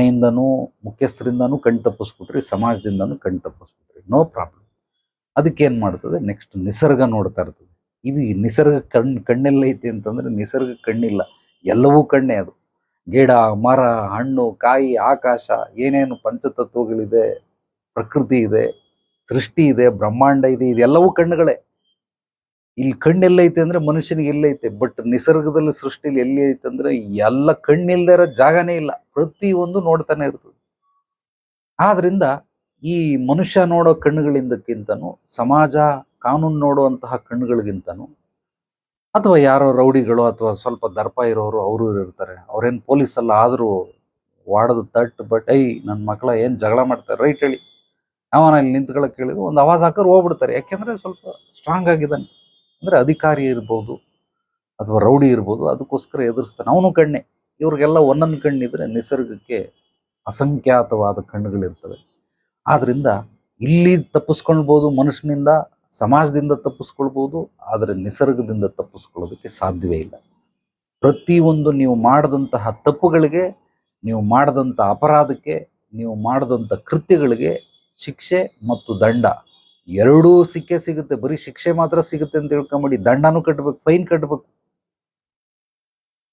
ಮನೆಯಿಂದನೂ ಮುಖ್ಯಸ್ಥರಿಂದನೂ ಕಣ್ ತಪ್ಪಿಸ್ಬಿಟ್ರಿ, ಸಮಾಜದಿಂದನೂ ಕಣ್ ತಪ್ಪಿಸ್ಬಿಟ್ರಿ. No problem ಅದಕ್ಕೆ ಏನು ಮಾಡ್ತದೆ? ನೆಕ್ಸ್ಟ್ ನಿಸರ್ಗ ನೋಡ್ತಾ ಇರ್ತದೆ. ಇದು ನಿಸರ್ಗ ಕಣ್ ಕಣ್ಣೆಲ್ಲೈತಿ ಅಂತಂದ್ರೆ ನಿಸರ್ಗ ಕಣ್ಣಿಲ್ಲ. ಎಲ್ಲವೂ ಕಣ್ಣೇ ಅದು. ಗಿಡ, ಮರ, ಹಣ್ಣು, ಕಾಯಿ, ಆಕಾಶ, ಏನೇನು ಪಂಚತತ್ವಗಳಿದೆ, ಪ್ರಕೃತಿ ಇದೆ, ಸೃಷ್ಟಿ ಇದೆ, ಬ್ರಹ್ಮಾಂಡ ಇದೆ, ಇದೆಲ್ಲವೂ ಕಣ್ಣುಗಳೇ. ಇಲ್ಲಿ ಕಣ್ಣೆಲ್ಲೈತೆ ಅಂದ್ರೆ ಮನುಷ್ಯನಿಗೆ ಎಲ್ಲೈತೆ ಬಟ್ ನಿಸರ್ಗದಲ್ಲಿ ಸೃಷ್ಟಿಲಿ ಎಲ್ಲಿ ಐತೆ ಅಂದ್ರೆ ಎಲ್ಲ ಕಣ್ಣಿಲ್ದೇ ಇರೋ ಜಾಗನೇ ಇಲ್ಲ. ಪ್ರತಿಯೊಂದು ನೋಡ್ತಾನೆ ಇರ್ತದೆ. ಆದ್ರಿಂದ ಈ ಮನುಷ್ಯ ನೋಡೋ ಕಣ್ಣುಗಳಿಂದಕ್ಕಿಂತನೂ, ಸಮಾಜ ಕಾನೂನು ನೋಡುವಂತಹ ಕಣ್ಣುಗಳಿಗಿಂತನೂ, ಅಥವಾ ಯಾರೋ ರೌಡಿಗಳು ಅಥವಾ ಸ್ವಲ್ಪ ದರ್ಪ ಇರೋರು ಅವರು ಇರ್ತಾರೆ. ಅವ್ರೇನು ಪೊಲೀಸ್ ಅಲ್ಲ ಆದರೂ ವಾಡದು ತಟ್ ಬಟ್ ಐ ನನ್ನ ಮಕ್ಕಳ ಏನು ಜಗಳ ಮಾಡ್ತಾರೆ? ರೈಟ್ ಹೇಳಿ. ಅವನ ಇಲ್ಲಿ ನಿಂತ್ಕೊಳ್ಳೋಕೆ ಕೇಳಿದ್ರು ಒಂದು ಆವಾಜ್ ಹಾಕೋರು ಹೋಗ್ಬಿಡ್ತಾರೆ. ಯಾಕೆಂದರೆ ಸ್ವಲ್ಪ ಸ್ಟ್ರಾಂಗ್ ಆಗಿದ್ದಾನೆ. ಅಂದ್ರೆ ಅಧಿಕಾರಿ ಇರ್ಬೋದು ಅಥವಾ ರೌಡಿ ಇರ್ಬೋದು, ಅದಕ್ಕೋಸ್ಕರ ಎದುರಿಸ್ತಾನೆ ಅವನು ಕಣ್ಣೆ. ಇವ್ರಿಗೆಲ್ಲ ಒಂದೊಂದು ಕಣ್ಣಿದ್ರೆ ನಿಸರ್ಗಕ್ಕೆ ಅಸಂಖ್ಯಾತವಾದ ಕಣ್ಣುಗಳಿರ್ತವೆ. ಆದ್ದರಿಂದ ಇಲ್ಲಿ ತಪ್ಪಿಸ್ಕೊಳ್ಬೋದು ಮನುಷ್ಯನಿಂದ, ಸಮಾಜದಿಂದ ತಪ್ಪಿಸ್ಕೊಳ್ಬೋದು, ಆದರೆ ನಿಸರ್ಗದಿಂದ ತಪ್ಪಿಸ್ಕೊಳ್ಳೋದಕ್ಕೆ ಸಾಧ್ಯವೇ ಇಲ್ಲ. ಪ್ರತಿಯೊಂದು ನೀವು ಮಾಡಿದಂತಹ ತಪ್ಪುಗಳಿಗೆ, ನೀವು ಮಾಡಿದಂಥ ಅಪರಾಧಕ್ಕೆ, ನೀವು ಮಾಡಿದಂಥ ಕೃತ್ಯಗಳಿಗೆ ಶಿಕ್ಷೆ ಮತ್ತು ದಂಡ ಎರಡೂ ಸಿಕ್ಕೇ ಸಿಗುತ್ತೆ. ಬರೀ ಶಿಕ್ಷೆ ಮಾತ್ರ ಸಿಗುತ್ತೆ ಅಂತ ತಿಳ್ಕೊಂಬಿಡಿ. ದಂಡನೂ ಕಟ್ಟಬೇಕು ಫೈನ್ ಕಟ್ಟಬೇಕು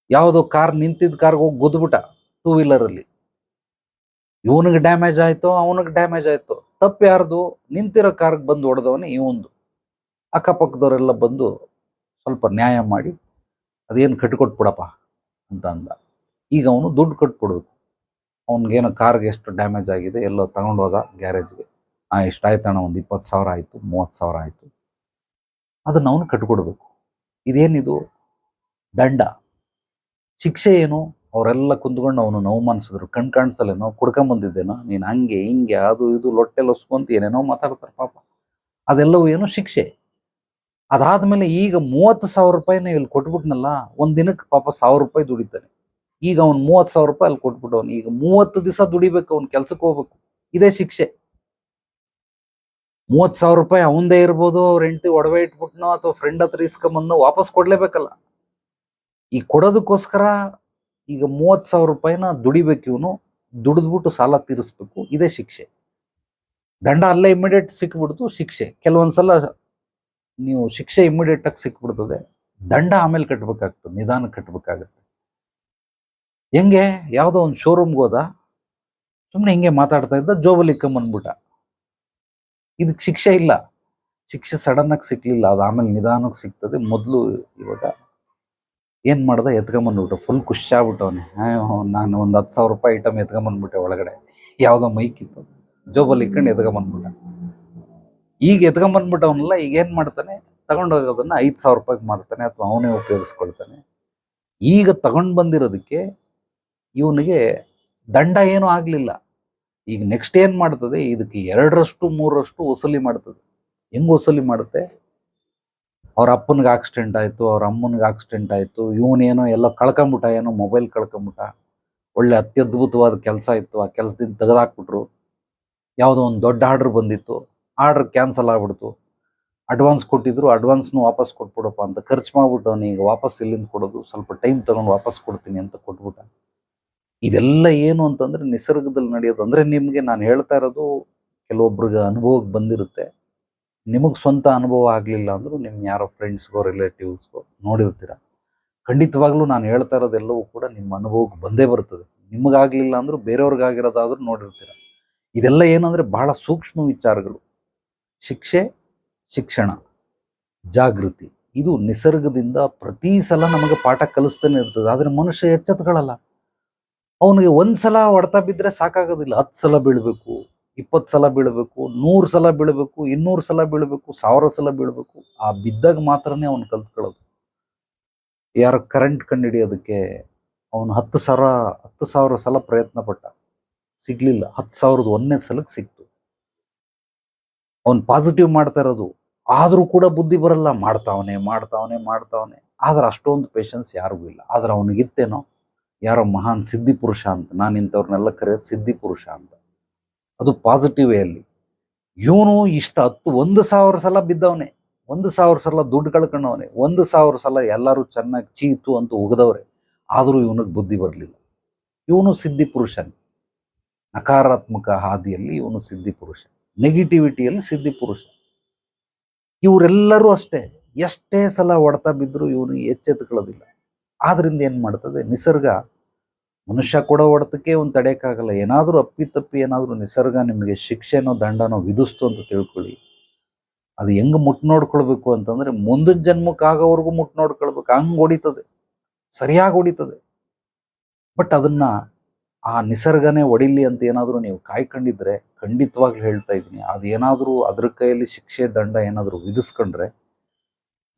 ಯಾವುದೋ ಕಾರ್ ನಿಂತಿದ್ದ ಕಾರ್ಗೆ ಹೋಗಿ ಗುದ್ಬಿಟ್ಟ ಟೂ ವೀಲರಲ್ಲಿ ಇವನಿಗೆ ಡ್ಯಾಮೇಜ್ ಆಯಿತು, ಅವನಿಗೆ ಡ್ಯಾಮೇಜ್ ಆಯಿತು. ತಪ್ಪು ಯಾರ್ದು? ನಿಂತಿರೋ ಕಾರ್ಗೆ ಬಂದು ಹೊಡೆದವನೇ ಇವಂದು. ಅಕ್ಕಪಕ್ಕದವರೆಲ್ಲ ಬಂದು ಸ್ವಲ್ಪ ನ್ಯಾಯ ಮಾಡಿ, ಅದೇನು ಕಟ್ಕೊಟ್ಬಿಡಪ್ಪ ಅಂತ ಅಂದ. ಈಗ ಅವನು ದುಡ್ಡು ಕಟ್ಬಿಡ್ಬೇಕು. ಅವನಿಗೇನೋ ಕಾರ್ಗೆ ಎಷ್ಟು ಡ್ಯಾಮೇಜ್ ಆಗಿದೆ, ಎಲ್ಲೋ ತಗೊಂಡೋದ ಗ್ಯಾರೇಜ್ಗೆ. ಆ ಎಷ್ಟಾಯ್ತಣ್ಣ ಒಂದು ಇಪ್ಪತ್ತು ಸಾವಿರ ಆಯಿತು, ಮೂವತ್ತು ಸಾವಿರ ಆಯಿತು. ಅದನ್ನು ಅವನು ಕಟ್ಕೊಡ್ಬೇಕು. ಇದೇನಿದು? ದಂಡ. ಶಿಕ್ಷೆ ಏನು? ಅವರೆಲ್ಲ ಕುಂತ್ಕೊಂಡು ಅವನು ನೋವು ಕಣ್ ಕಾಣಿಸಲೇನೋ ಕುಡ್ಕೊಂಬಂದಿದ್ದೇನೋ ನೀನು ಹಂಗೆ, ಹಿಂಗೆ, ಅದು ಇದು, ಲೊಟ್ಟೆ ಲೊಸ್ಕೊಂತ ಏನೇನೋ ಮಾತಾಡ್ತಾರೆ ಪಾಪ. ಅದೆಲ್ಲವೂ ಏನು? ಶಿಕ್ಷೆ. ಅದಾದ್ಮೇಲೆ ಈಗ ಮೂವತ್ತು ಸಾವಿರ ರೂಪಾಯಿನ ಇಲ್ಲಿ ಕೊಟ್ಬಿಟ್ನಲ್ಲ, ಒಂದು ದಿನಕ್ಕೆ ಪಾಪ ಸಾವಿರ ರೂಪಾಯಿ ದುಡಿತಾನೆ. ಈಗ ಅವ್ನು ಮೂವತ್ತು ಸಾವಿರ ರೂಪಾಯಿ ಅಲ್ಲಿ ಕೊಟ್ಬಿಟ್ಟವನು. ಈಗ ಮೂವತ್ತು ದಿವಸ ದುಡಿಬೇಕು, ಅವ್ನು ಕೆಲಸಕ್ಕೆ ಹೋಗ್ಬೇಕು. ಇದೇ ಶಿಕ್ಷೆ. ಮೂವತ್ತು ಸಾವಿರ ರೂಪಾಯಿ ಅವಂದೇ ಇರ್ಬೋದು, ಅವ್ರ ಹೆಂಡತಿ ಒಡವೆ ಇಟ್ಬಿಟ್ನೋ ಅಥವಾ ಫ್ರೆಂಡ್ ಹತ್ರ ಇಸ್ಕೊಂಬಂದು ವಾಪಸ್ ಕೊಡ್ಲೇಬೇಕಲ್ಲ. ಈ ಕೊಡೋದಕ್ಕೋಸ್ಕರ ಈಗ ಮೂವತ್ತು ಸಾವಿರ ರೂಪಾಯಿನ ದುಡಿಬೇಕು ಇವನು, ದುಡಿದ್ಬಿಟ್ಟು ಸಾಲ ತೀರಿಸ್ಬೇಕು. ಇದೇ ಶಿಕ್ಷೆ. ದಂಡ ಅಲ್ಲೇ ಇಮಿಡಿಯೇಟ್ ಸಿಕ್ಬಿಡ್ತು, ಶಿಕ್ಷೆ. ಕೆಲವೊಂದ್ಸಲ ನೀವು ಶಿಕ್ಷೆ ಇಮಿಡಿಯೇಟ್ ಆಗಿ ಸಿಕ್ಬಿಡ್ತದೆ. ದಂಡ ಆಮೇಲೆ ಕಟ್ಬೇಕಾಗ್ತದೆ, ನಿಧಾನ ಕಟ್ಬೇಕಾಗತ್ತೆ. ಹೆಂಗೆ? ಯಾವುದೋ ಒಂದು ಶೋರೂಮ್ಗೆ ಹೋದ ಸುಮ್ಮನೆ ಹಿಂಗೆ ಮಾತಾಡ್ತಾ ಇದ್ದ, ಜೋಬಲ್ಲಿ ಇಕ್ಕಂಬಂದ್ಬಿಟ್ಟ ಇದಕ್ಕೆ ಶಿಕ್ಷೆ ಇಲ್ಲ. ಶಿಕ್ಷೆ ಸಡನ್ ಆಗಿ ಸಿಕ್ಲಿಲ್ಲ. ಅದು ಆಮೇಲೆ ನಿಧಾನಕ್ಕೆ ಸಿಗ್ತದೆ. ಮೊದಲು ಇವಾಗ ಏನು ಮಾಡ್ದೆ? ಎತ್ಕೊಂಬಂದ್ಬಿಟ್ಟು ಫುಲ್ ಖುಷಿ ಆಗ್ಬಿಟ್ಟವನೆ ನಾನು ಒಂದು ಹತ್ತು ಸಾವಿರ ರೂಪಾಯಿ ಐಟಮ್ ಎತ್ಕೊಂಬಂದ್ಬಿಟ್ಟೆ ಒಳಗಡೆ. ಯಾವುದೋ ಮೈಕ್ ಇತ್ತು ಜೋಬಲ್ಲಿ ಇಕ್ಕೊಂಡು ಎತ್ಕೊಂಬಂದ್ಬಿಟ್ಟ. ಈಗ ಎತ್ಕೊಂಬಂದ್ಬಿಟ್ಟವನಲ್ಲ, ಈಗ ಏನು ಮಾಡ್ತಾನೆ? ತಗೊಂಡೋಗೋದನ್ನ ಐದು ಸಾವಿರ ರೂಪಾಯಿಗೆ ಮಾಡ್ತಾನೆ ಅಥವಾ ಅವನೇ ಉಪಯೋಗಿಸ್ಕೊಳ್ತಾನೆ. ಈಗ ತಗೊಂಡ್ ಬಂದಿರೋದಕ್ಕೆ ಇವನಿಗೆ ದಂಡ ಏನೂ ಆಗ್ಲಿಲ್ಲ. ಈಗ ನೆಕ್ಸ್ಟ್ ಏನ್ ಮಾಡ್ತದೆ? ಇದಕ್ಕೆ ಎರಡರಷ್ಟು, ಮೂರರಷ್ಟು ವಸೂಲಿ ಮಾಡ್ತದೆ. ಹೆಂಗ್ ವಸೂಲಿ ಮಾಡುತ್ತೆ? ಅವ್ರ ಅಪ್ಪನಿಗೆ ಆಕ್ಸಿಡೆಂಟ್ ಆಯ್ತು, ಅವ್ರ ಅಮ್ಮನಿಗೆ ಆಕ್ಸಿಡೆಂಟ್ ಆಯ್ತು ಇವನೇನೋ ಎಲ್ಲ ಕಳ್ಕೊಂಬಿಟ್ಟ, ಏನೋ ಮೊಬೈಲ್ ಕಳ್ಕೊಂಬಿಟ್ಟ. ಒಳ್ಳೆ ಅತ್ಯದ್ಭುತವಾದ ಕೆಲಸ ಇತ್ತು. ಆ ಕೆಲಸದಿಂದ ತೆಗೆದಾಕ್ಬಿಟ್ರು. ಯಾವುದೋ ಒಂದು ದೊಡ್ಡ ಆರ್ಡರ್ ಬಂದಿತ್ತು. ಆರ್ಡರ್ ಕ್ಯಾನ್ಸಲ್ ಆಗ್ಬಿಡ್ತು. ಅಡ್ವಾನ್ಸ್ ಕೊಟ್ಟಿದ್ರು ಅಡ್ವಾನ್ಸ್ನು ವಾಪಸ್ ಕೊಟ್ಬಿಡಪ್ಪ ಅಂತ ಖರ್ಚು ಮಾಡ್ಬಿಟ್ಟು ಅವನಿಗೆ ವಾಪಸ್ ಇಲ್ಲಿಂದ ಕೊಡೋದು. ಸ್ವಲ್ಪ ಟೈಮ್ ತೊಗೊಂಡು ವಾಪಸ್ ಕೊಡ್ತೀನಿ ಅಂತ ಕೊಟ್ಬಿಟ್ಟ. ಇದೆಲ್ಲ ಏನು ಅಂತಂದ್ರೆ ನಿಸರ್ಗದಲ್ಲಿ ನಡೆಯೋದು. ಅಂದ್ರೆ ನಿಮ್ಗೆ ನಾನು ಹೇಳ್ತಾ ಇರೋದು ಕೆಲವೊಬ್ರಿಗೆ ಅನುಭವಕ್ಕೆ ಬಂದಿರುತ್ತೆ. ನಿಮಗೆ ಸ್ವಂತ ಅನುಭವ ಆಗಲಿಲ್ಲ ಅಂದ್ರೂ ನಿಮ್ಮ ಯಾರೋ ಫ್ರೆಂಡ್ಸ್ಗೋ ರಿಲೇಟಿವ್ಸ್ಗೋ ನೋಡಿರ್ತೀರ. ಖಂಡಿತವಾಗ್ಲೂ ನಾನು ಹೇಳ್ತಾ ಇರೋದೆಲ್ಲವೂ ಕೂಡ ನಿಮ್ಮ ಅನುಭವಕ್ಕೆ ಬಂದೇ ಬರ್ತದೆ. ನಿಮಗಾಗ್ಲಿಲ್ಲ ಅಂದ್ರೂ ಬೇರೆಯವ್ರಿಗಾಗಿರೋದಾದ್ರೂ ನೋಡಿರ್ತೀರ. ಇದೆಲ್ಲ ಏನಂದ್ರೆ ಬಹಳ ಸೂಕ್ಷ್ಮ ವಿಚಾರಗಳು. ಶಿಕ್ಷೆ, ಶಿಕ್ಷಣ, ಜಾಗೃತಿ. ಇದು ನಿಸರ್ಗದಿಂದ ಪ್ರತಿ ಸಲ ನಮಗೆ ಪಾಠ ಕಲಿಸ್ತಾನೆ ಇರ್ತದೆ. ಆದ್ರೆ ಮನುಷ್ಯ ಎಚ್ಚೆತ್ಕೊಳ್ಳಲ್ಲ ಅವನಿಗೆ ಒಂದ್ಸಲ ಹೊಡೆತ ಬಿದ್ದರೆ ಸಾಕಾಗೋದಿಲ್ಲ. ಹತ್ತು ಸಲ ಬೀಳಬೇಕು, ಇಪ್ಪತ್ತು ಸಲ ಬೀಳಬೇಕು, ನೂರು ಸಲ ಬೀಳಬೇಕು, ಇನ್ನೂರು ಸಲ ಬೀಳಬೇಕು, ಸಾವಿರ ಸಲ ಬೀಳಬೇಕು. ಆ ಬಿದ್ದಾಗ ಮಾತ್ರನೇ ಅವನು ಕಲ್ತ್ಕೊಳ್ಳೋದು. ಯಾರು ಕರೆಂಟ್ ಕಂಡುಹಿಡಿಯೋದಕ್ಕೆ ಅವನು ಹತ್ತು ಸಾವಿರ ಹತ್ತು ಸಾವಿರ ಸಲ ಪ್ರಯತ್ನ ಪಟ್ಟ ಸಿಗ್ಲಿಲ್ಲ. ಹತ್ತು ಸಾವಿರದ ಒಂದನೇ ಸಲಕ್ಕೆ ಸಿಕ್ತು. ಅವನು ಪಾಸಿಟಿವ್ ಮಾಡ್ತಾ ಇರೋದು. ಆದರೂ ಕೂಡ ಬುದ್ಧಿ ಬರಲ್ಲ. ಮಾಡ್ತಾವನೆ ಮಾಡ್ತಾವನೆ ಮಾಡ್ತಾವನೆ. ಆದ್ರೆ ಅಷ್ಟೊಂದು ಪೇಷನ್ಸ್ ಯಾರಿಗೂ ಇಲ್ಲ. ಆದ್ರೆ ಅವನಿಗಿತ್ತೇನೋ ಯಾರೋ ಮಹಾನ್ ಸಿದ್ಧಿ ಪುರುಷ ಅಂತ, ನಾನು ಇಂಥವ್ರನ್ನೆಲ್ಲ ಕರೆಯೋದು ಸಿದ್ಧಿ ಪುರುಷ ಅಂತ. ಅದು ಪಾಸಿಟಿವ್ ಅಲ್ಲಿ. ಇವನು ಇಷ್ಟ ಹತ್ತು, ಒಂದು ಸಾವಿರ ಸಲ ಬಿದ್ದವನೇ, ಒಂದು ಸಾವಿರ ಸಲ ದುಡ್ಡು ಕಳ್ಕೊಂಡವನೇ, ಒಂದು ಸಾವಿರ ಸಲ ಎಲ್ಲರೂ ಚೆನ್ನಾಗಿ ಚೀತು ಅಂತ ಉಗಿದವ್ರೆ, ಆದರೂ ಇವನಿಗೆ ಬುದ್ಧಿ ಬರಲಿಲ್ಲ. ಇವನು ಸಿದ್ಧಿ ಪುರುಷನೇ. ನಕಾರಾತ್ಮಕ ಹಾದಿಯಲ್ಲಿ ಇವನು ಸಿದ್ಧಿ ಪುರುಷ. ನೆಗೆಟಿವಿಟಿಯಲ್ಲಿ ಸಿದ್ಧಿ ಪುರುಷ. ಇವರೆಲ್ಲರೂ ಅಷ್ಟೇ, ಎಷ್ಟೇ ಸಲ ಹೊಡೆತ ಬಿದ್ದರೂ ಇವನು ಎಚ್ಚೆತ್ತುಕೊಳ್ಳೋದಿಲ್ಲ ಆದ್ರಿಂದ ಏನು ಮಾಡ್ತದೆ? ನಿಸರ್ಗ ಮನುಷ್ಯ ಕೊಡೋ ಹೊಡೆತಕ್ಕೆ ಒಂದು ತಡೆಯೋಕ್ಕಾಗಲ್ಲ ಏನಾದರೂ ಅಪ್ಪಿತಪ್ಪಿ ಏನಾದರೂ ನಿಸರ್ಗ ನಿಮಗೆ ಶಿಕ್ಷೆನೋ ದಂಡನೋ ವಿಧಿಸ್ತು ಅಂತ ತಿಳ್ಕೊಳ್ಳಿ. ಅದು ಹೆಂಗ್ ಮುಟ್ ನೋಡ್ಕೊಳ್ಬೇಕು ಅಂತಂದ್ರೆ ಮುಂದಿನ ಜನ್ಮಕ್ಕಾಗೋವರೆಗೂ ಮುಟ್ ನೋಡ್ಕೊಳ್ಬೇಕು. ಹಂಗ್ ಹೊಡಿತದೆ. ಸರಿಯಾಗಿ ಹೊಡಿತದೆ. ಬಟ್ ಅದನ್ನ ಆ ನಿಸರ್ಗನೇ ಒಡಿಲಿ ಅಂತ ಏನಾದರೂ ನೀವು ಕಾಯ್ಕೊಂಡಿದ್ರೆ ಖಂಡಿತವಾಗ್ಲೂ ಹೇಳ್ತಾ ಇದ್ದೀನಿ. ಅದೇನಾದರೂ ಅದ್ರ ಕೈಯಲ್ಲಿ ಶಿಕ್ಷೆ, ದಂಡ ಏನಾದರೂ ವಿಧಿಸ್ಕೊಂಡ್ರೆ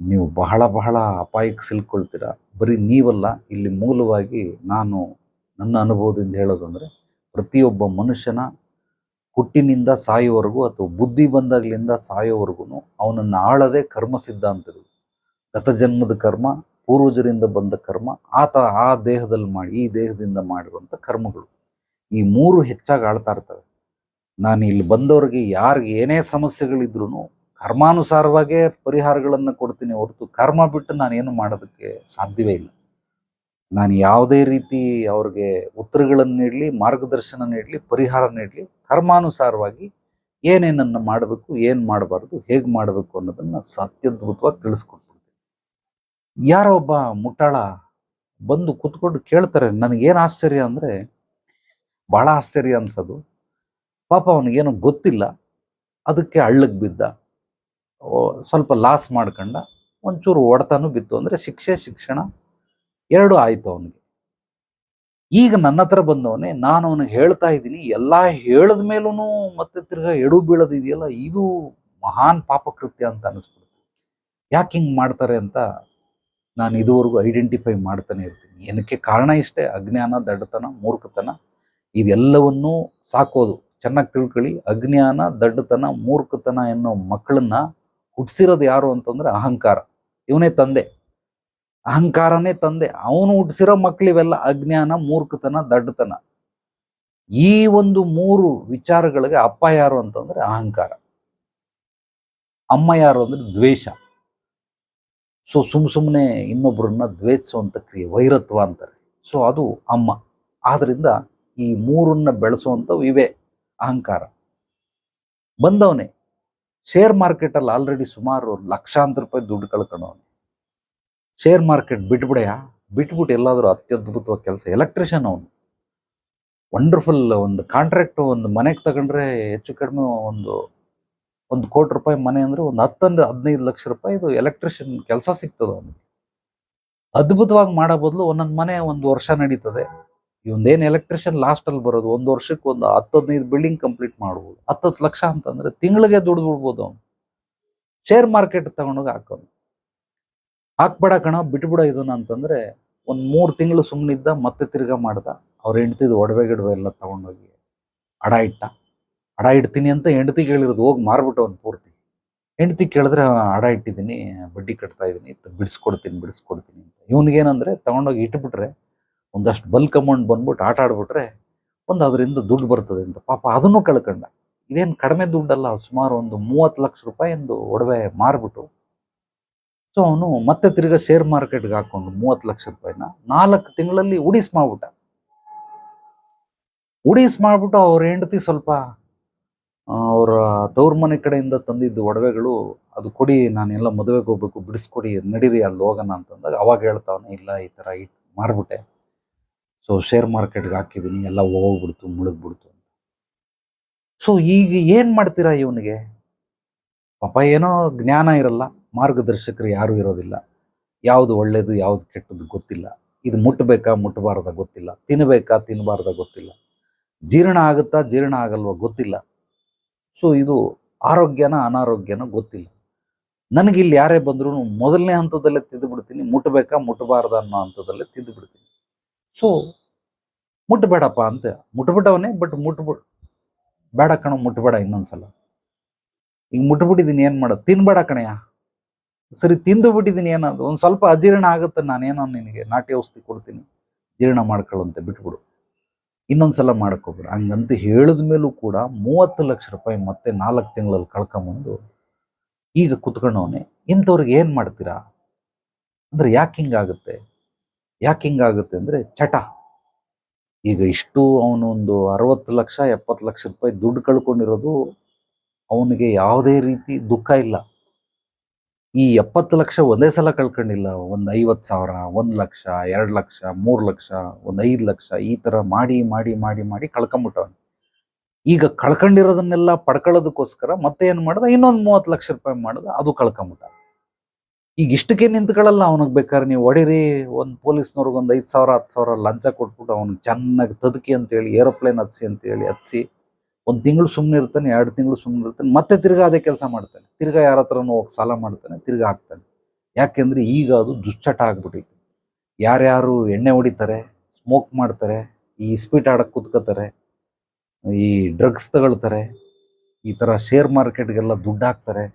ನೀವು ಬಹಳ ಬಹಳ ಅಪಾಯಕ್ಕೆ ಸಿಲ್ಕೊಳ್ತೀರಾ. ಬರೀ ನೀವಲ್ಲ, ಇಲ್ಲಿ ಮೂಲವಾಗಿ ನಾನು ನನ್ನ ಅನುಭವದಿಂದ ಹೇಳೋದಂದರೆ, ಪ್ರತಿಯೊಬ್ಬ ಮನುಷ್ಯನ ಹುಟ್ಟಿನಿಂದ ಸಾಯೋವರೆಗೂ ಅಥವಾ ಬುದ್ಧಿ ಬಂದಾಗಲಿಂದ ಸಾಯೋವರೆಗೂ ಅವನನ್ನು ಆಳದೆ ಕರ್ಮ ಸಿದ್ಧಾಂತಗಳು. ಗತ ಜನ್ಮದ ಕರ್ಮ, ಪೂರ್ವಜರಿಂದ ಬಂದ ಕರ್ಮ, ಆತ ಆ ದೇಹದಲ್ಲಿ ಮಾಡಿ ಈ ದೇಹದಿಂದ ಮಾಡಿರುವಂಥ ಕರ್ಮಗಳು. ಈ ಮೂರು ಹೆಚ್ಚಾಗಿ ಆಳ್ತಾ ಇರ್ತವೆ. ನಾನು ಇಲ್ಲಿ ಬಂದವ್ರಿಗೆ ಯಾರಿಗೆ ಏನೇ ಸಮಸ್ಯೆಗಳಿದ್ರು ಕರ್ಮಾನುಸಾರವಾಗೇ ಪರಿಹಾರಗಳನ್ನು ಕೊಡ್ತೀನಿ ಹೊರತು ಕರ್ಮ ಬಿಟ್ಟು ನಾನೇನು ಮಾಡೋದಕ್ಕೆ ಸಾಧ್ಯವೇ ಇಲ್ಲ. ನಾನು ಯಾವುದೇ ರೀತಿ ಅವ್ರಿಗೆ ಉತ್ತರಗಳನ್ನು ನೀಡಲಿ, ಮಾರ್ಗದರ್ಶನ ನೀಡಲಿ, ಪರಿಹಾರ ನೀಡಲಿ, ಕರ್ಮಾನುಸಾರವಾಗಿ ಏನೇನನ್ನು ಮಾಡಬೇಕು, ಏನು ಮಾಡಬಾರ್ದು, ಹೇಗೆ ಮಾಡಬೇಕು ಅನ್ನೋದನ್ನು ಅತ್ಯದ್ಭುತವಾಗಿ ತಿಳಿಸ್ಕೊಟ್ಬಿಡ್ತೀನಿ. ಯಾರೋ ಒಬ್ಬ ಮುಟ್ಟಾಳ ಬಂದು ಕೂತ್ಕೊಂಡು ಕೇಳ್ತಾರೆ, ನನಗೇನು ಆಶ್ಚರ್ಯ ಅಂದರೆ ಭಾಳ ಆಶ್ಚರ್ಯ ಅನ್ಸೋದು. ಪಾಪ ಅವನಿಗೇನು ಗೊತ್ತಿಲ್ಲ. ಅದಕ್ಕೆ ಹಳ್ಳಕ್ಕೆ ಬಿದ್ದ. ಸ್ವಲ್ಪ ಲಾಸ್ ಮಾಡ್ಕೊಂಡ ಒಂಚೂರು ಒಡೆತನೂ ಬಿತ್ತು ಅಂದರೆ ಶಿಕ್ಷೆ, ಶಿಕ್ಷಣ ಎರಡು ಆಯಿತು ಅವನಿಗೆ. ಈಗ ನನ್ನ ಹತ್ರ ಬಂದವನೇ, ನಾನು ಅವನಿಗೆ ಹೇಳ್ತಾ ಇದ್ದೀನಿ, ಎಲ್ಲ ಹೇಳಿದ ಮೇಲೂ ಮತ್ತೆ ತಿರ್ಗಾ ಎಡು ಬೀಳೋದಿದೆಯಲ್ಲ ಇದು ಮಹಾನ್ ಪಾಪಕೃತ್ಯ ಅಂತ ಅನಿಸ್ಬಿಡುತ್ತೆ. ಯಾಕೆ ಹಿಂಗೆ ಮಾಡ್ತಾರೆ ಅಂತ ನಾನು ಇದುವರೆಗೂ ಐಡೆಂಟಿಫೈ ಮಾಡ್ತಾನೆ ಇರ್ತೀನಿ. ಏನಕ್ಕೆ ಕಾರಣ ಇಷ್ಟೇ? ಅಜ್ಞಾನ, ದಡ್ಡತನ, ಮೂರ್ಖತನ, ಇದೆಲ್ಲವನ್ನೂ ಸಾಕೋದು. ಚೆನ್ನಾಗಿ ತಿಳ್ಕೊಳ್ಳಿ. ಅಜ್ಞಾನ, ದಡ್ಡತನ, ಮೂರ್ಖತನ ಎನ್ನೋ ಮಕ್ಕಳನ್ನ ಹುಟ್ಟಿಸಿರೋದು ಯಾರು ಅಂತಂದ್ರೆ ಅಹಂಕಾರ. ಇವನೇ ತಂದೆ. ಅಹಂಕಾರನೇ ತಂದೆ. ಅವನು ಹುಟ್ಟಿಸಿರೋ ಮಕ್ಕಳಿವೆಲ್ಲ ಅಜ್ಞಾನ, ಮೂರ್ಖತನ, ದಡ್ಡತನ. ಈ ಒಂದು ಮೂರು ವಿಚಾರಗಳಿಗೆ ಅಪ್ಪ ಯಾರು ಅಂತಂದ್ರೆ ಅಹಂಕಾರ. ಅಮ್ಮ ಯಾರು ಅಂದ್ರೆ ದ್ವೇಷ. ಸೊ, ಸುಮ್ ಸುಮ್ಮನೆ ಇನ್ನೊಬ್ಬರನ್ನ ದ್ವೇಷಿಸುವಂಥ ಕ್ರಿಯೆ, ವೈರತ್ವ ಅಂತಾರೆ. ಸೊ, ಅದು ಅಮ್ಮ. ಆದ್ರಿಂದ ಈ ಮೂರನ್ನ ಬೆಳೆಸುವಂಥವು ಇವೆ ಅಹಂಕಾರ. ಬಂದವನೇ. ಶೇರ್ ಮಾರ್ಕೆಟಲ್ಲಿ ಆಲ್ರೆಡಿ ಸುಮಾರು ಲಕ್ಷಾಂತರ ರೂಪಾಯಿ ದುಡ್ಡು ಕಳ್ಕೊಂಡವನು ಶೇರ್ ಮಾರ್ಕೆಟ್ ಬಿಟ್ಬಿಡೆಯಾ? ಬಿಟ್ಬಿಟ್ಟು ಎಲ್ಲಾದರೂ ಅತ್ಯದ್ಭುತವಾದ ಕೆಲಸ. ಎಲೆಕ್ಟ್ರಿಷಿಯನ್ ಅವನು. ವಂಡರ್ಫುಲ್ ಒಂದು ಕಾಂಟ್ರಾಕ್ಟ್ ಒಂದು ಮನೆಗೆ ತಗೊಂಡ್ರೆ ಹೆಚ್ಚು ಕಡಿಮೆ ಒಂದು ಒಂದು ಕೋಟಿ ರೂಪಾಯಿ ಮನೆ ಅಂದರೆ ಒಂದು ಹತ್ತೊಂದು ಹದಿನೈದು ಲಕ್ಷ ರೂಪಾಯಿ ಇದು ಎಲೆಕ್ಟ್ರಿಷಿಯನ್ ಕೆಲಸ ಸಿಗ್ತದೆ ಅವನಿಗೆ. ಅದ್ಭುತವಾಗಿ ಮಾಡೋ ಬದಲು ಒಂದೊಂದು ಮನೆ ಒಂದು ವರ್ಷ ನಡೀತದೆ. ಇವಂದೇನು ಎಲೆಕ್ಟ್ರಿಷಿಯನ್ ಲಾಸ್ಟಲ್ಲಿ ಬರೋದು? ಒಂದು ವರ್ಷಕ್ಕೆ ಒಂದು ಹತ್ತು ಹದಿನೈದು ಬಿಲ್ಡಿಂಗ್ ಕಂಪ್ಲೀಟ್ ಮಾಡ್ಬೋದು. ಹತ್ತತ್ತು ಲಕ್ಷ ಅಂತಂದ್ರೆ ತಿಂಗಳಿಗೆ ದುಡ್ದು ಬಿಡ್ಬೋದು ಅವನು. ಶೇರ್ ಮಾರ್ಕೆಟ್ ತಗೊಂಡೋಗಿ ಹಾಕೋನು. ಹಾಕ್ಬೇಡ ಕಣ ಬಿಟ್ಬಿಡ ಇದನ್ನ ಅಂತಂದ್ರೆ ಒಂದು ಮೂರು ತಿಂಗಳು ಸುಮ್ಮನಿದ್ದ ಮತ್ತೆ ತಿರ್ಗಾ ಮಾಡ್ದ. ಅವ್ರ ಹೆಂಡ್ತಿದ್ ಒಡವೆ ಗಿಡವೆ ಎಲ್ಲ ತಗೊಂಡೋಗಿ ಅಡ ಇಟ್ಟ. ಅಡ ಇಡ್ತೀನಿ ಅಂತ ಹೆಂಡತಿ ಕೇಳಿರೋದು ಹೋಗಿ ಮಾರ್ಬಿಟ್ಟು ಅವ್ನು ಪೂರ್ತಿ. ಹೆಂಡತಿ ಕೇಳಿದ್ರೆ "ಆ, ಅಡ ಇಟ್ಟಿದ್ದೀನಿ ಬಡ್ಡಿ ಕಟ್ತಾ ಇದ್ದೀನಿ ಬಿಡಿಸ್ಕೊಡ್ತೀನಿ ಬಿಡಿಸ್ಕೊಡ್ತೀನಿ. ಅಂತ ಇವನಿಗೇನಂದ್ರೆ ತಗೊಂಡೋಗಿ ಇಟ್ಬಿಟ್ರೆ ಒಂದಷ್ಟು ಬಲ್ಕ್ ಅಮೌಂಟ್ ಬಂದ್ಬಿಟ್ಟು ಆಟ ಆಡ್ಬಿಟ್ರೆ ಒಂದು ಅದರಿಂದ ದುಡ್ಡು ಬರ್ತದೆ ಅಂತ. ಪಾಪ ಅದನ್ನು ಕಳ್ಕೊಂಡ. ಇದೇನು ಕಡಿಮೆ ದುಡ್ಡಲ್ಲ, ಸುಮಾರು ಒಂದು ಮೂವತ್ತು ಲಕ್ಷ ರೂಪಾಯಿ ಒಂದು ಒಡವೆ ಮಾರ್ಬಿಟ್ಟು. ಸೊ ಅವನು ಮತ್ತೆ ತಿರ್ಗಾ ಶೇರ್ ಮಾರ್ಕೆಟ್ಗೆ ಹಾಕೊಂಡು ಮೂವತ್ತು ಲಕ್ಷ ರೂಪಾಯಿನ ನಾಲ್ಕು ತಿಂಗಳಲ್ಲಿ ಉಡಿಸ್ ಮಾಡ್ಬಿಟ್ಟ. ಉಡಿಸ್ ಮಾಡಿಬಿಟ್ಟು ಅವ್ರ ಹೆಂಡತಿ ಸ್ವಲ್ಪ ಅವರ ತವ್ರ ಮನೆ ಕಡೆಯಿಂದ ತಂದಿದ್ದ ಒಡವೆಗಳು, ಅದು ಕೊಡಿ, ನಾನೆಲ್ಲ ಮದುವೆಗೆ ಹೋಗ್ಬೇಕು, ಬಿಡಿಸ್ಕೊಡಿ, ನಡೀರಿ, ಅಲ್ಲಿ ಹೋಗೋಣ ಅಂತಂದಾಗ ಅವಾಗ ಹೇಳ್ತಾವನೆ ಇಲ್ಲ, ಈ ಥರ ಇಟ್ ಮಾರ್ಬಿಟ್ಟೆ. ಸೊ ಶೇರ್ ಮಾರ್ಕೆಟ್ಗೆ ಹಾಕಿದ್ದೀನಿ ಎಲ್ಲ ಹೋಗ್ಬಿಡ್ತು, ಮುಳುಗ್ಬಿಡ್ತು ಅಂತ. ಸೊ ಈಗ ಏನು ಮಾಡ್ತೀರಾ ಇವನಿಗೆ? ಪಾಪ ಏನೋ ಜ್ಞಾನ ಇರಲ್ಲ, ಮಾರ್ಗದರ್ಶಕರು ಯಾರೂ ಇರೋದಿಲ್ಲ. ಯಾವುದು ಒಳ್ಳೇದು, ಯಾವುದು ಕೆಟ್ಟದ್ದು ಗೊತ್ತಿಲ್ಲ. ಇದು ಮುಟ್ಟಬೇಕಾ ಮುಟ್ಟಬಾರ್ದ ಗೊತ್ತಿಲ್ಲ. ತಿನ್ನಬೇಕಾ ತಿನ್ನಬಾರ್ದ ಗೊತ್ತಿಲ್ಲ. ಜೀರ್ಣ ಆಗುತ್ತಾ, ಜೀರ್ಣ ಆಗಲ್ವಾ ಗೊತ್ತಿಲ್ಲ. ಸೊ ಇದು ಆರೋಗ್ಯನ, ಅನಾರೋಗ್ಯನ ಗೊತ್ತಿಲ್ಲ. ನನಗಿಲ್ಲಿ ಯಾರೇ ಬಂದ್ರು ಮೊದಲನೇ ಹಂತದಲ್ಲೇ ತಿದ್ದು ಬಿಡ್ತೀನಿ ಮುಟ್ಟಬೇಕಾ ಮುಟ್ಟಬಾರ್ದ ಅನ್ನೋ ಹಂತದಲ್ಲೇ ತಿದ್ದು ಬಿಡ್ತೀನಿ ಸೊ ಮುಟ್ಟಬೇಡಪ್ಪ ಅಂತ. ಮುಟ್ಬಿಟ್ಟವನೇ ಬಟ್ ಮುಟ್ಬಿಡ್ ಬೇಡ ಕಣ, ಮುಟ್ಬೇಡ ಇನ್ನೊಂದ್ಸಲ. ಈಗ ಮುಟ್ಬಿಟ್ಟಿದ್ದೀನಿ ಏನು ಮಾಡೋದು? ತಿನ್ಬೇಡ ಕಣಯ್ಯ. ಸರಿ, ತಿಂದು ಬಿಟ್ಟಿದ್ದೀನಿ ಏನದು ಒಂದು ಸ್ವಲ್ಪ ಅಜೀರ್ಣ ಆಗುತ್ತೆ, ನಾನೇನೋ ನಿನಗೆ ನಾಟಿ ಔಷಧಿ ಕೊಡ್ತೀನಿ. ಜೀರ್ಣ ಮಾಡ್ಕೊಳ್ಳಂತೆ ಬಿಟ್ಬಿಡು. ಇನ್ನೊಂದ್ಸಲ ಮಾಡ್ಕೋಬೇಡ. ಹಂಗಂತ ಹೇಳಿದ ಮೇಲೂ ಕೂಡ ಮೂವತ್ತು ಲಕ್ಷ ರೂಪಾಯಿ ಮತ್ತೆ ನಾಲ್ಕು ತಿಂಗಳಲ್ಲಿ ಕಳ್ಕೊಂಬಂದು ಈಗ ಕುತ್ಕೊಂಡವನೇ, ಇಂಥವ್ರಿಗೆ ಏನು ಮಾಡ್ತೀರಾ? ಅಂದ್ರೆ ಯಾಕೆ ಹಿಂಗಾಗುತ್ತೆ? ಯಾಕೆ ಹಿಂಗಾಗುತ್ತೆ ಅಂದರೆ ಚಟ. ಈಗ ಇಷ್ಟು ಅವನು ಒಂದು ಅರವತ್ತು ಲಕ್ಷ, ಎಪ್ಪತ್ತು ಲಕ್ಷ ರೂಪಾಯಿ ದುಡ್ಡು ಕಳ್ಕೊಂಡಿರೋದು ಅವನಿಗೆ ಯಾವುದೇ ರೀತಿ ದುಃಖ ಇಲ್ಲ. ಈ ಎಪ್ಪತ್ತು ಲಕ್ಷ ಒಂದೇ ಸಲ ಕಳ್ಕೊಂಡಿಲ್ಲ. ಒಂದು ಐವತ್ತು ಸಾವಿರ, ಒಂದು ಲಕ್ಷ, ಎರಡು ಲಕ್ಷ, ಮೂರು ಲಕ್ಷ, ಒಂದು ಐದು ಲಕ್ಷ ಈ ಥರ ಮಾಡಿ ಮಾಡಿ ಮಾಡಿ ಮಾಡಿ ಕಳ್ಕೊಂಬಿಟ್ಟವನು ಈಗ ಕಳ್ಕೊಂಡಿರೋದನ್ನೆಲ್ಲ ಪಡ್ಕೊಳ್ಳೋದಕ್ಕೋಸ್ಕರ ಮತ್ತೆ ಏನು ಮಾಡ್ದ? ಇನ್ನೊಂದು ಮೂವತ್ತು ಲಕ್ಷ ರೂಪಾಯಿ ಮಾಡ್ದ, ಅದು ಕಳ್ಕೊಂಬಿಟ್ಟ ಈಗ ಇಷ್ಟಕ್ಕೆ ನಿಂತ್ಕೊಳ್ಳಲ್ಲ ಅವನಿಗೆ ಬೇಕಾದ್ರೆ ನೀವು ಹೊಡಿರಿ. ಒಂದು ಪೊಲೀಸ್ನವ್ರಿಗೆ ಒಂದು ಐದು ಸಾವಿರ, ಹತ್ತು ಸಾವಿರ ಲಂಚ ಕೊಟ್ಬಿಟ್ಟು ಅವ್ನಿಗೆ ಚೆನ್ನಾಗಿ ತದಕಿ ಅಂತೇಳಿ, ಏರೋಪ್ಲೇನ್ ಹತ್ಸಿ ಅಂತೇಳಿ, ಹತ್ಸಿ. ಒಂದು ತಿಂಗಳು ಸುಮ್ಮನೆ ಇರ್ತಾನೆ, ಎರಡು ತಿಂಗಳು ಸುಮ್ಮನೆ ಇರ್ತಾನೆ. ಮತ್ತೆ ತಿರ್ಗಾ ಅದೇ ಕೆಲಸ ಮಾಡ್ತಾನೆ. ತಿರ್ಗಾ ಯಾರ ಹತ್ರನೂ ಹೋಗಿ ಸಾಲ ಮಾಡ್ತಾನೆ, ತಿರ್ಗಾ ಹಾಕ್ತಾನೆ. ಯಾಕೆಂದ್ರೆ ಈಗ ಅದು ದುಶ್ಚಟ ಆಗ್ಬಿಟ್ಟಿತ್ತು ಯಾರ್ಯಾರು ಎಣ್ಣೆ ಹೊಡಿತಾರೆ, ಸ್ಮೋಕ್ ಮಾಡ್ತಾರೆ, ಈ ಇಸ್ಪೀಟ್ ಆಡಕ್ಕೆ ಕುತ್ಕೋತಾರೆ, ಈ ಡ್ರಗ್ಸ್ ತಗೊಳ್ತಾರೆ, ಈ ಥರ ಶೇರ್ ಮಾರ್ಕೆಟ್ಗೆಲ್ಲ ದುಡ್ಡು ಹಾಕ್ತಾರೆ.